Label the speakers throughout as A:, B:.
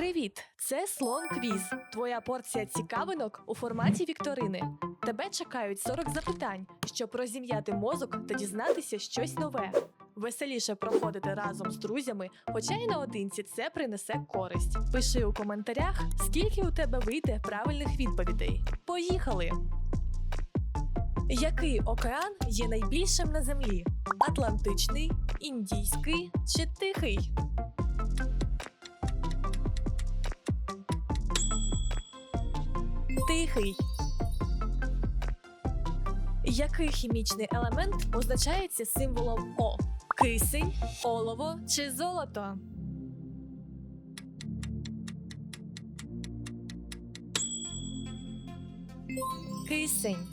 A: Привіт! Це слон квіз. Твоя порція цікавинок у форматі вікторини. Тебе чекають 40 запитань, щоб розім'яти мозок та дізнатися щось нове. Веселіше проходити разом з друзями, хоча й наодинці це принесе користь. Пиши у коментарях, скільки у тебе вийде правильних відповідей. Поїхали! Який океан є найбільшим на землі? Атлантичний, Індійський чи Тихий? Тихий. Який хімічний елемент позначається символом О? Кисень, олово чи золото? Кисень.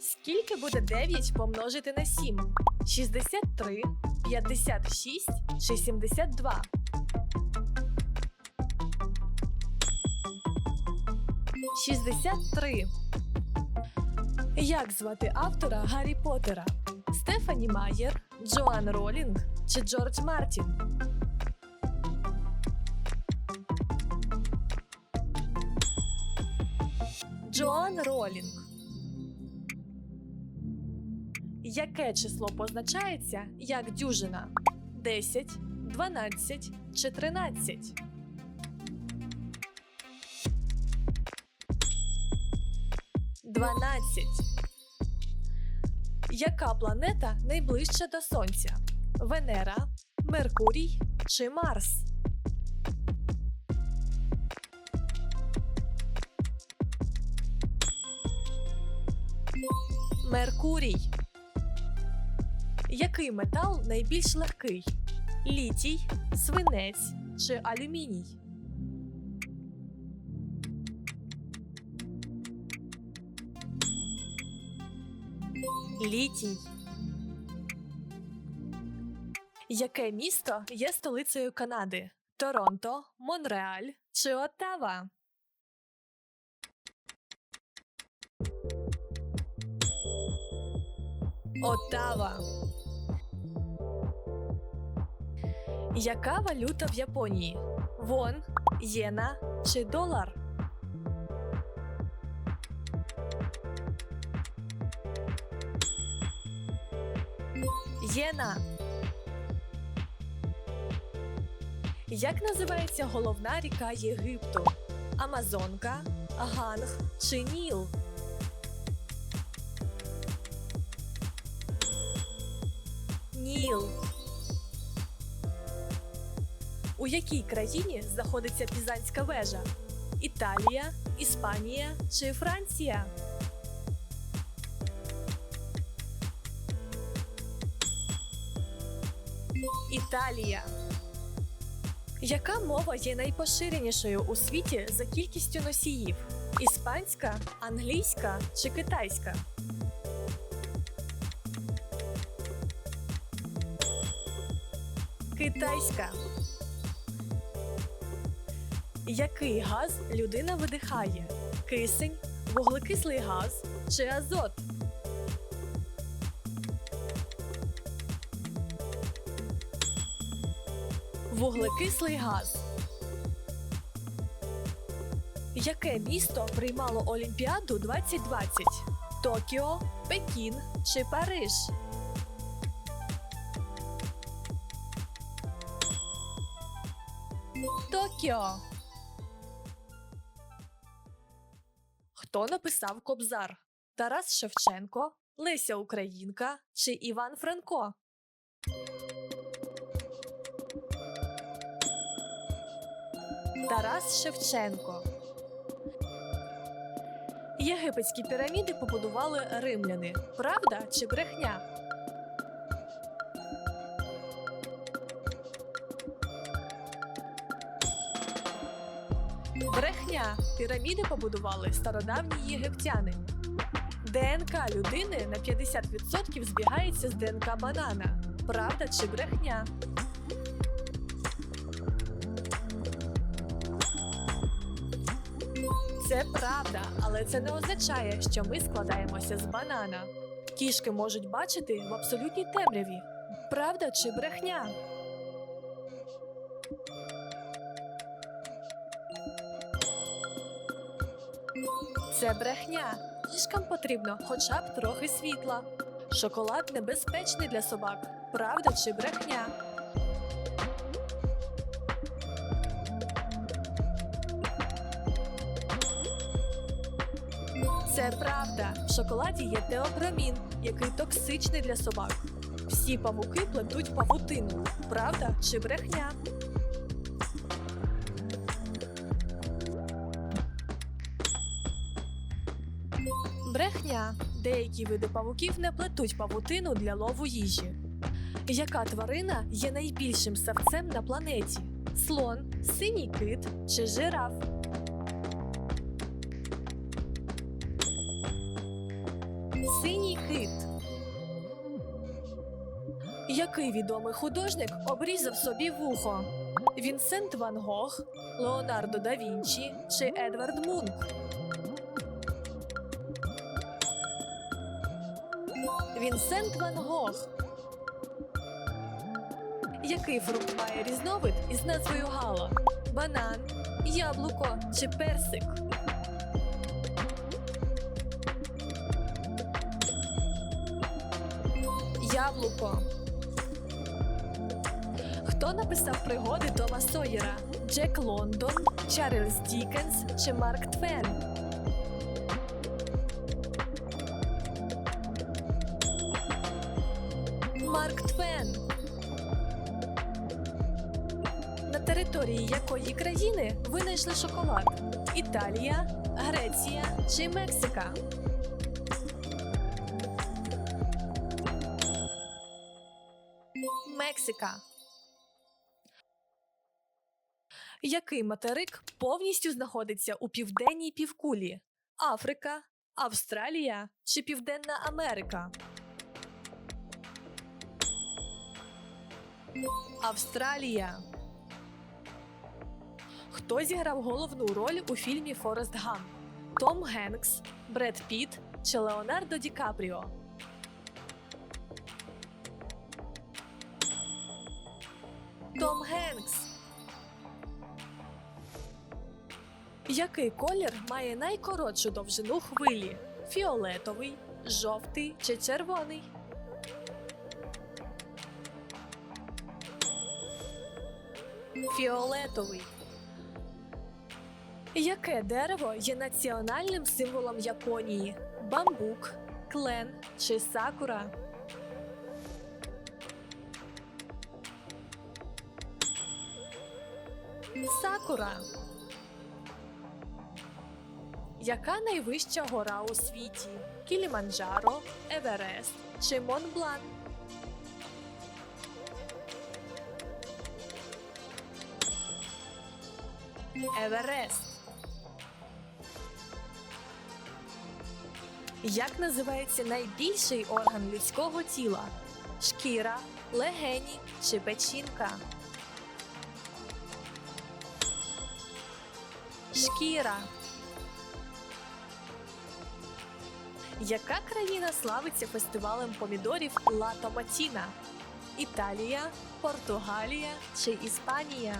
A: Скільки буде 9 помножити на 7? 63, 56 чи 72? Шістдесят три. Як звати автора Гаррі Поттера? Стефані Майєр, Джоан Ролінг чи Джордж Мартін? Джоан Ролінг. Яке число позначається як дюжина? 10, 12 чи 13? Дванадцять. Яка планета найближча до Сонця? Венера, Меркурій чи Марс? Меркурій. Який метал найбільш легкий? Літій, свинець чи алюміній? Літій. Яке місто є столицею Канади? Торонто, Монреаль чи Оттава? Оттава. Яка валюта в Японії? Вон, єна чи долар? Єна. Як називається головна ріка Єгипту? Амазонка, Ганг чи Ніл? Ніл. У якій країні знаходиться Пізанська вежа? Італія, Іспанія чи Франція? Італія. Яка мова є найпоширенішою у світі за кількістю носіїв? Іспанська, англійська чи китайська? Китайська. Який газ людина видихає? Кисень, вуглекислий газ чи азот? Вуглекислий газ. Яке місто приймало Олімпіаду 2020? Токіо, Пекін чи Париж? Токіо. Хто написав Кобзар? Тарас Шевченко, Леся Українка чи Іван Франко? Тарас Шевченко. Єгипетські піраміди побудували римляни. Правда чи брехня? Брехня. Піраміди побудували стародавні єгиптяни. ДНК людини на 50% збігається з ДНК банана. Правда чи брехня? Це правда, але це не означає, що ми складаємося з банана. Кішки можуть бачити в абсолютній темряві. Правда чи брехня? Це брехня. Кішкам потрібно хоча б трохи світла. Шоколад небезпечний для собак. Правда чи брехня? Це правда. В шоколаді є теограмін, який токсичний для собак. Всі павуки плетуть павутину. Правда чи брехня? Брехня. Деякі види павуків не плетуть павутину для лову їжі. Яка тварина є найбільшим савцем на планеті? Слон, синій кит чи жираф? Кит. Який відомий художник обрізав собі вухо? Вінсент Ван Гог, Леонардо да Вінчі чи Едвард Мунк? Вінсент Ван Гог. Який фрукт має різновид із назвою Гала? Банан, яблуко чи персик? Яблуко. Хто написав пригоди Тома Сойера? Джек Лондон, Чарльз Дікенс чи Марк Твен? Марк Твен. На території якої країни винайшли шоколад? Італія, Греція чи Мексика? Мексика. Який материк повністю знаходиться у південній півкулі? Африка, Австралія чи Південна Америка? Австралія. Хто зіграв головну роль у фільмі Форест Гамп? Том Генкс, Бред Піт чи Леонардо Ді Капріо? Том Генкс. Який колір має найкоротшу довжину хвилі? Фіолетовий, жовтий чи червоний? Фіолетовий. Яке дерево є національним символом Японії? Бамбук, клен чи сакура? Сакура. Яка найвища гора у світі? Кіліманджаро, Еверест чи Монблан? Еверест. Як називається найбільший орган людського тіла? Шкіра, легені чи печінка? Шкіра. Яка країна славиться фестивалем помідорів Ла Томатіна? Італія, Португалія чи Іспанія?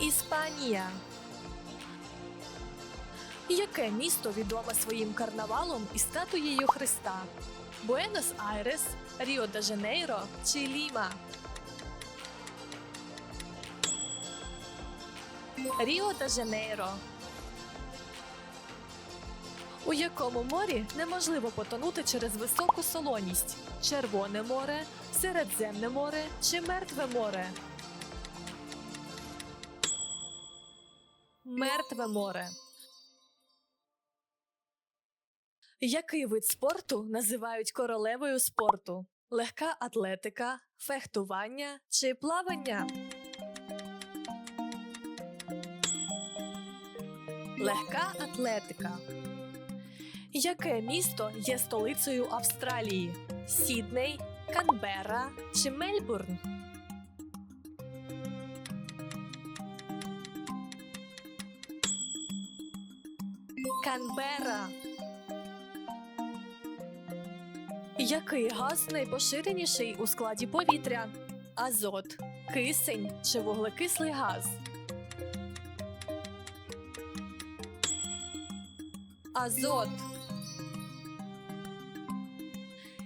A: Іспанія. Яке місто відоме своїм карнавалом і статуєю Христа? Буенос Айрес, Ріо де Жанейро чи Ліма? Ріо де Жанейро. У якому морі неможливо потонути через високу солоність? Червоне море, Середземне море чи Мертве море? Мертве море. Який вид спорту називають королевою спорту? Легка атлетика, фехтування чи плавання? Легка атлетика. Яке місто є столицею Австралії? Сідней, Канберра чи Мельбурн? Канберра. Який газ найпоширеніший у складі повітря? Азот, кисень чи вуглекислий газ? Азот.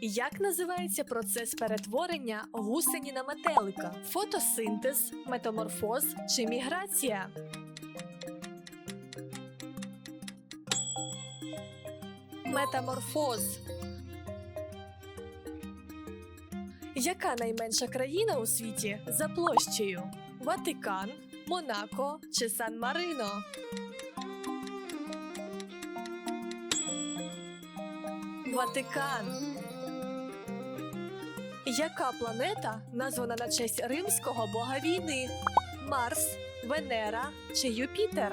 A: Як називається процес перетворення гусені на метелика? Фотосинтез, метаморфоз чи міграція? Метаморфоз. Яка найменша країна у світі за площею? Ватикан, Монако чи Сан-Марино? Ватикан. Яка планета названа на честь римського бога війни? Марс, Венера чи Юпітер?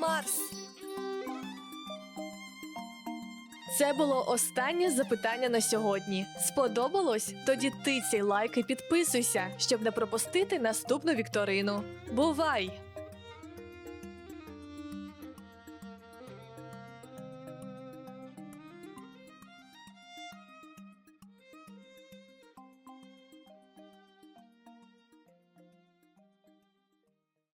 A: Марс. Це було останнє запитання на сьогодні. Сподобалось? Тоді тицяй лайк і підписуйся, щоб не пропустити наступну вікторину. Бувай!